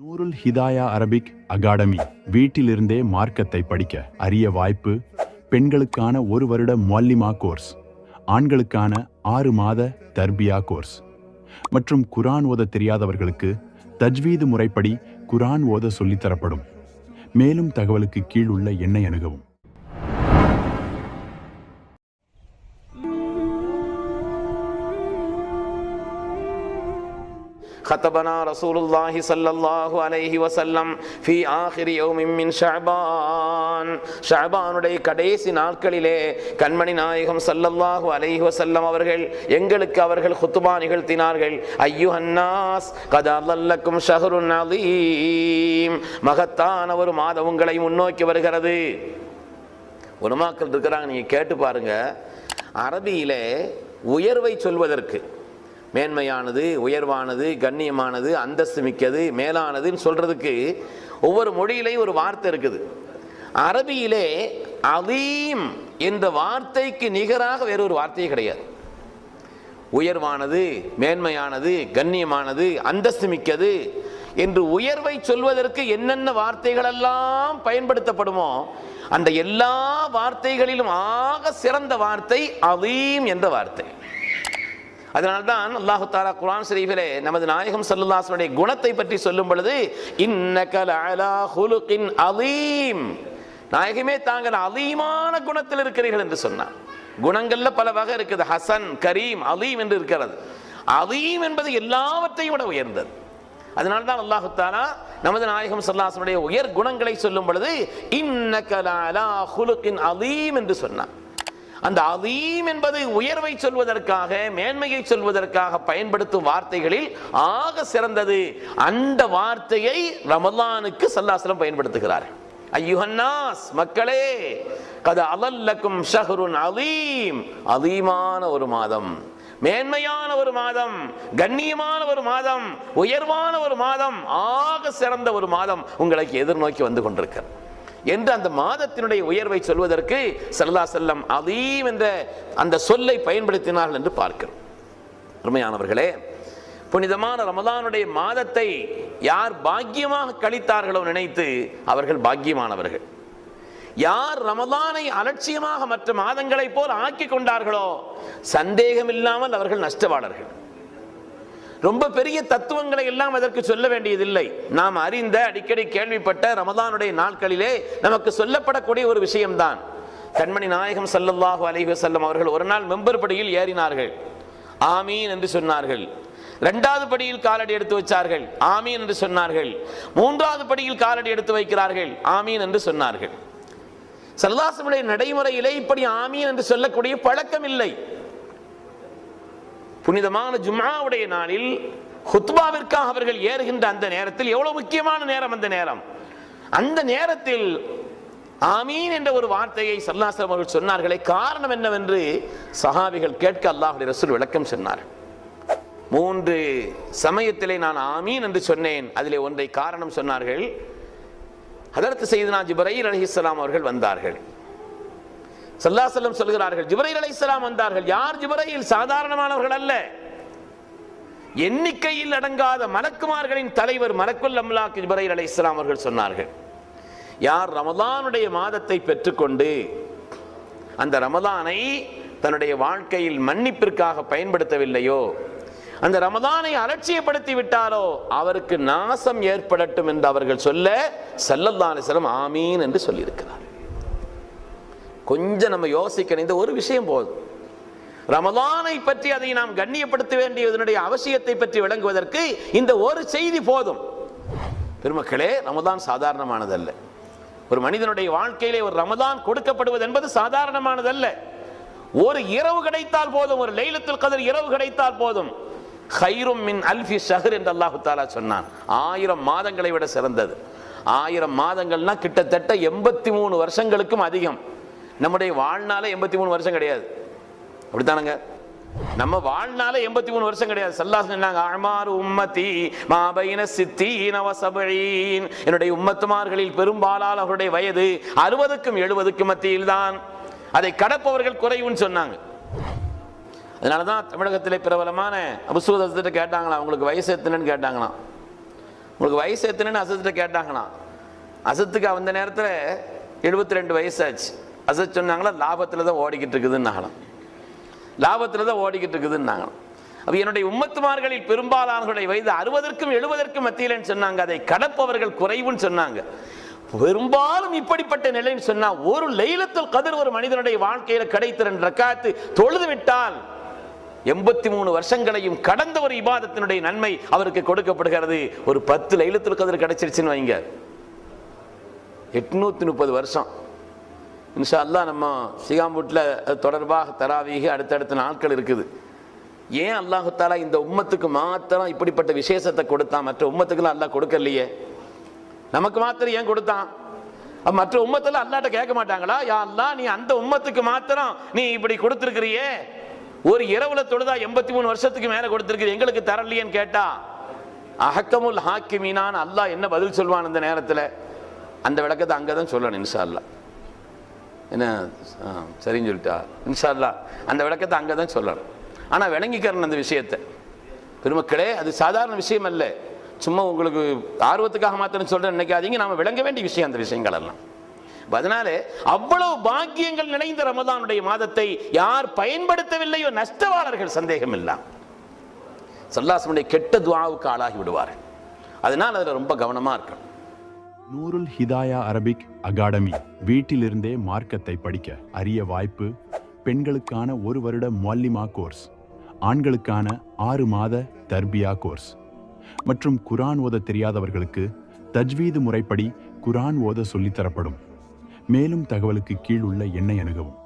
Noorul Hidaya Arabic academy வீட்டிலிருந்தே மார்க்கத்தை படிக்க அரிய வாய்ப்பு பெண்களுக்கான ஒரு வருட மொல்லிமா கோர்ஸ் ஆண்களுக்கான ஆறு மாத தர்பியா கோர்ஸ். மற்றும் குரான் ஓத தெரியாதவர்களுக்கு தஜ்வீது முறைப்படி குரான் ஓத சொல்லித்தரப்படும் மேலும் தகவலுக்கு கீழ் உள்ள எண்ணை அணுகவும். خطبنا رسول الله صلى الله عليه وسلم في آخر يوم من شعبان ஷாபானுடைய கடைசி நாட்களிலே கண்மணி நாயகம் சல்லல்லாஹு அலைஹி வஸல்லம் அவர்கள் எங்களுக்கு அவர்கள் குத்துபா நிகழ்த்தினார்கள் ஐயுஹன்னாஸ் கதாலல்லக்கும் ஷஹருன் அலீம் மகத்தான ஒரு மாதம் உங்களை முன்னோக்கி வருகிறது உலமாக்கள் இருக்கிறாங்க நீங்க கேட்டு பாருங்க அரபியிலே உயர்வை சொல்வதற்கு மேன்மையானது உயர்வானது கண்ணியமானது அந்தஸ்து மிக்கது மேலானதுன்னு சொல்கிறதுக்கு ஒவ்வொரு மொழியிலையும் ஒரு வார்த்தை இருக்குது. அரபியிலே அதீம் என்ற வார்த்தைக்கு நிகராக வேறொரு வார்த்தையே கிடையாது. உயர்வானது மேன்மையானது கண்ணியமானது அந்தஸ்து மிக்கது என்று உயர்வை சொல்வதற்கு என்னென்ன வார்த்தைகளெல்லாம் பயன்படுத்தப்படுமோ அந்த எல்லா வார்த்தைகளிலும் ஆக சிறந்த வார்த்தை அதீம் என்ற வார்த்தை. அதனால்தான் அல்லாஹு தாலா குரான் ஸ்ரீஃபிலே நமது நாயகம் சல்லுல்லாசனுடைய குணத்தை பற்றி சொல்லும் பொழுது இன்னகல அலா ஹுலுகின் அதீம் நாயகமே தாங்கள் அலீமான குணத்தில் இருக்கிறீர்கள் என்று சொன்னார். குணங்கள்ல பல வகை இருக்குது. ஹசன் கரீம் அலீம் என்று இருக்கிறது. அலீம் என்பது எல்லாவற்றையும் விட உயர்ந்தது. அதனால தான் அல்லாஹு தாலா நமது நாயகம் சல்லாசனுடைய உயர் குணங்களை சொல்லும் பொழுது இன்னகல அலா ஹுலுகின் அதீம் என்று சொன்னார். அந்த அதீம் என்பது உயர்வை சொல்வதற்காக மேன்மையை சொல்வதற்காக பயன்படுத்தும் வார்த்தைகளில் ஆக சிறந்தது. அந்த வார்த்தையை ரமலானுக்கு சல்லாசலம் பயன்படுத்துகிறார். ஐயுஹன்னாஸ் மக்களே கத அலல்லக்கும் ஷஹருன் அலீம். அதீமான ஒரு மாதம் மேன்மையான ஒரு மாதம் கண்ணியமான ஒரு மாதம் உயர்வான ஒரு மாதம் ஆக சிறந்த ஒரு மாதம் உங்களுக்கு எதிர்நோக்கி வந்து கொண்டிருக்கிறது. என்று அந்த மாதத்தினுடைய உயர்வை சொல்வதற்கு சல்லா செல்லம் அதீம் என்ற அந்த சொல்லை பயன்படுத்தினார்கள் என்று பார்க்கிறோம். அருமையானவர்களே புனிதமான ரமதானுடைய மாதத்தை யார் பாக்கியமாக கழித்தார்களோ நினைத்து அவர்கள் பாக்கியமானவர்கள். யார் ரமதானை அலட்சியமாக மற்ற மாதங்களைப் போல் ஆக்கி கொண்டார்களோ சந்தேகமில்லாமல் அவர்கள் நஷ்டவாளர்கள். ரொம்ப பெரிய தத்துவங்களை எல்லாம் அதற்கு சொல்ல வேண்டியதில்லை. நாம் அறிந்த அடிக்கடி கேள்விப்பட்ட ரமதானுடைய நாட்களிலே நமக்கு சொல்லப்படக்கூடிய ஒரு விஷயம்தான். கண்மணி நாயகம் சல்லல்லாஹு அலைஹி வசல்லம் அவர்கள் ஒரு நாள் மெம்பர் படியில் ஏறினார்கள். ஆமீன் என்று சொன்னார்கள். இரண்டாவது படியில் காலடி எடுத்து வச்சார்கள். ஆமீன் என்று சொன்னார்கள். மூன்றாவது படியில் காலடி எடுத்து வைக்கிறார்கள். ஆமீன் என்று சொன்னார்கள். சல்லாசமுடைய நடைமுறையிலே இப்படி ஆமீன் என்று சொல்லக்கூடிய பழக்கம் இல்லை. புனிதமான ஜும்மாவுடைய நாளில் ஹுத்பாவிற்காக அவர்கள் ஏறுகின்ற அந்த நேரத்தில் எவ்வளவு முக்கியமான நேரம் அந்த நேரம்? அந்த நேரத்தில் ஆமீன் என்ற ஒரு வார்த்தையை சல்லாசலம் அவர்கள் சொன்னார்களே காரணம் என்னவென்று சஹாபிகள் கேட்க அல்லாஹுடைய ரசூல் விளக்கம் சொன்னார். மூன்று சமயத்திலே நான் ஆமீன் என்று சொன்னேன் அதிலே ஒன்றை காரணம் சொன்னார்கள். அதற்கு செய்து நான் ஜிப்ரைல் அலிஹிஸ்லாம் அவர்கள் வந்தார்கள். சல்லாசலம் சொல்கிறார்கள் ஜிபரையில் அலை இஸ்லாம் வந்தார்கள். யார் ஜிபரையில் சாதாரணமானவர்கள் அல்ல. எண்ணிக்கையில் அடங்காத மலக்குமார்களின் தலைவர் மலக்குல் அம்லாக் ஜிபரையில் அலை இஸ்லாம் அவர்கள் சொன்னார்கள். யார் ரமதானுடைய மாதத்தை பெற்றுக்கொண்டு அந்த ரமதானை தன்னுடைய வாழ்க்கையில் மன்னிப்பிற்காக பயன்படுத்தவில்லையோ அந்த ரமதானை அலட்சியப்படுத்தி விட்டாரோ அவருக்கு நாசம் ஏற்படட்டும் என்று அவர்கள் சொல்ல செல்லல்லான அலிஸ்லம் ஆமீன் என்று சொல்லியிருக்கிறார் கொஞ்சம் நம்ம யோசிக்கணும். இந்த ஒரு விஷயம் போதும். ரமலானை பற்றி அதை நாம் கண்ணியப்படுத்த வேண்டியதனுடைய அவசியத்தை பற்றி விளங்குவதற்கு இந்த ஒரு செய்தி போதும். பெருமக்களே ரமதான் சாதாரணமானதல்ல. ஒரு மனிதனுடைய வாழ்க்கையிலே ஒரு ரமதான் கொடுக்கப்படுவது என்பது சாதாரணமானதல்ல. ஒரு இரவு கிடைத்தால் போதும் ஒரு லைலத்தில் கதிர் இரவு கிடைத்தால் போதும். ஹைரும் மின் அல்ஃபி ஷஹர் என்று அல்லாஹு தாலா சொன்னான். ஆயிரம் மாதங்களை விட சிறந்தது. ஆயிரம் மாதங்கள்னா கிட்டத்தட்ட எண்பத்தி மூணு வருஷங்களுக்கும் அதிகம். நம்முடைய வாழ்நாளே எண்பத்தி மூணு வருஷம் கிடையாது. அப்படித்தானுங்க? நம்ம வாழ்நாள எண்பத்தி மூணு வருஷம் கிடையாது. சல்லா சொன்னாங்க அழ்மாறு உம்மத்தி மாபைன சித்தீன வசபழீன் என்னுடைய உம்மத்துமார்களில் பெரும்பாலால் அவருடைய வயது அறுபதுக்கும் எழுபதுக்கும் மத்தியில் தான் அதை கடப்பவர்கள் குறைவுன்னு சொன்னாங்க. அதனால தான் தமிழகத்திலே பிரபலமான அபுசூதத்திட்ட கேட்டாங்களாம் உங்களுக்கு வயசு எத்தனைன்னு கேட்டாங்களாம்? உங்களுக்கு வயசு எத்தனைன்னு அசத்திட்ட கேட்டாங்களாம். அசத்துக்கு அந்த நேரத்தில் எழுபத்தி ரெண்டு வயசாச்சு. அசை சொன்னாங்களா லாபத்தில் தான் ஓடிக்கிட்டு இருக்குதுன்னாங்களாம். லாபத்தில் தான் ஓடிக்கிட்டு இருக்குதுன்னாங்களாம். அப்ப என்னுடைய உம்மத்துமார்களில் பெரும்பாலானவர்களுடைய வயது அறுபதற்கும் எழுபதற்கும் மத்தியிலன்னு சொன்னாங்க அதை கடப்பவர்கள் குறைவுன்னு சொன்னாங்க. பெரும்பாலும் இப்படிப்பட்ட நிலைன்னு சொன்னால் ஒரு லைலத்தில் கதிர் ஒரு மனிதனுடைய வாழ்க்கையில் கிடைத்த ரெண்டு ரக்காத்து தொழுது விட்டால் எண்பத்தி மூணு வருஷங்களையும் கடந்த ஒரு இபாதத்தினுடைய நன்மை அவருக்கு கொடுக்கப்படுகிறது. ஒரு பத்து லைலத்தில் கதிர் கிடைச்சிருச்சுன்னு வைங்க. எட்நூத்தி முப்பது வருஷம். இன்ஷா அல்லாஹ் நம்ம சிகாம்பூட்டில் அது தொடர்பாக தராவீக அடுத்தடுத்த நாட்கள் இருக்குது. ஏன் அல்லாஹு தாலா இந்த உம்மத்துக்கு மாத்திரம் இப்படிப்பட்ட விசேஷத்தை கொடுத்தான்? மற்ற உம்மத்துக்குலாம் அல்லாஹ் கொடுக்கலையே. நமக்கு மாத்திரம் ஏன் கொடுத்தான்? மற்ற உம்மத்தில் அல்லாட்ட கேட்க மாட்டாங்களா? யா அல்லா நீ அந்த உம்மத்துக்கு மாத்திரம் நீ இப்படி கொடுத்துருக்கிறியே. ஒரு இரவுல தொழுதா எண்பத்தி மூணு வருஷத்துக்கு மேல கொடுத்துருக்கு எங்களுக்கு தரலையேன்னு கேட்டா அஹக்கமுல் ஹாக்கிமீனான் அல்லாஹ் என்ன பதில் சொல்வான் இந்த நேரத்தில்? அந்த விளக்கத்தை அங்கே தான் சொல்லணும் இன்ஷா அல்லா என்ன சரின்னு சொல்லிட்டா? இன்ஷா அல்லாஹ் அந்த விளக்கத்தை அங்கே தான் சொல்லணும். ஆனால் விளங்கிக்கிறேன் அந்த விஷயத்தை. பெருமக்களே அது சாதாரண விஷயம் அல்ல. சும்மா உங்களுக்கு ஆர்வத்துக்காக மாத்திரம் சொல்கிறேன் நினைக்காதீங்க. நாம் விளங்க வேண்டிய விஷயம் அந்த விஷயங்கள் எல்லாம். அப்ப அதனால அவ்வளவு பாக்கியங்கள் நிறைந்த ரமதானுடைய மாதத்தை யார் பயன்படுத்தவில்லையோ நஷ்டவாளர்கள் சந்தேகம் இல்லாம். சல்லாசனுடைய கெட்ட துவாவுக்கு ஆளாகி விடுவார்கள். அதனால் அதில் ரொம்ப கவனமாக இருக்கணும். நூருல் ஹிதாயா அரபிக் அகாடமி வீட்டிலிருந்தே மார்க்கத்தை படிக்க அரிய வாய்ப்பு பெண்களுக்கான ஒரு வருட மொல்லிமா கோர்ஸ் ஆண்களுக்கான ஆறு மாத தர்பியா கோர்ஸ். மற்றும் குரான் ஓத தெரியாதவர்களுக்கு தஜ்வீது முறைப்படி குரான் ஓத சொல்லித்தரப்படும். மேலும் தகவலுக்கு கீழ் உள்ள எண்ணை அணுகவும்.